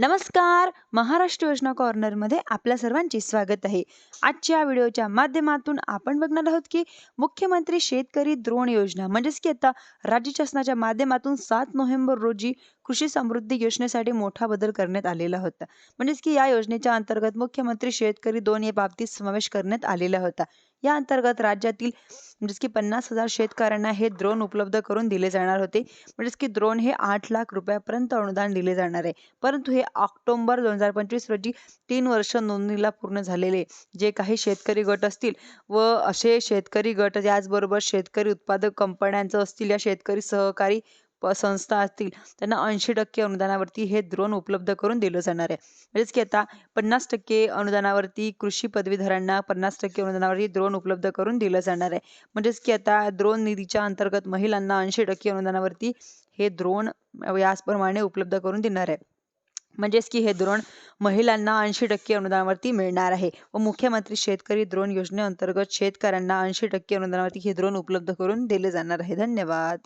नमस्कार. महाराष्ट्र योजना कॉर्नरमध्ये आपल्या सर्वांचे स्वागत आहे. आजच्या व्हिडिओच्या माध्यमातून आपण बघणार आहोत की मुख्यमंत्री शेतकरी द्रोण योजना म्हणजेच की आता राज्य शासनाच्या माध्यमातून सात नोव्हेंबर रोजी कृषी समृद्धी योजनेसाठी मोठा बदल करण्यात आलेला होता. म्हणजेच की या योजनेच्या अंतर्गत मुख्यमंत्री शेतकरी दोन या बाबतीत समावेश करण्यात आलेला होता. या अंतर्गत राज्यातील म्हणजेच की पन्नास हजार शेतकऱ्यांना हे द्रोण उपलब्ध करून दिले जाणार होते. म्हणजेच की द्रोण हे आठ लाख रुपयापर्यंत अनुदान दिले जाणार आहे. परंतु हे ऑक्टोबर दोन हजार पंचवीस रोजी तीन वर्ष नोंदणीला पूर्ण झालेले जे काही शेतकरी गट असतील व असे शेतकरी गट याचबरोबर शेतकरी उत्पादक कंपन्यांचं असतील या शेतकरी सहकारी संस्था असतील त्यांना ऐंशी टक्के अनुदानावरती हे द्रोण उपलब्ध करून दिलं जाणार आहे. म्हणजेच की आता पन्नास टक्के अनुदानावरती कृषी पदवीधरांना पन्नास टक्के अनुदानावरती द्रोण उपलब्ध करून दिलं जाणार आहे. म्हणजेच की आता द्रोण निधीच्या अंतर्गत महिलांना ऐंशी टक्के अनुदानावरती हे द्रोण याचप्रमाणे उपलब्ध करून देणार आहे. म्हणजेच की हे द्रोण महिलांना ऐंशी टक्के अनुदानावरती मिळणार आहे व मुख्यमंत्री शेतकरी द्रोण योजनेअंतर्गत शेतकऱ्यांना ऐंशी टक्के अनुदानावरती हे द्रोण उपलब्ध करून दिले जाणार आहे. धन्यवाद.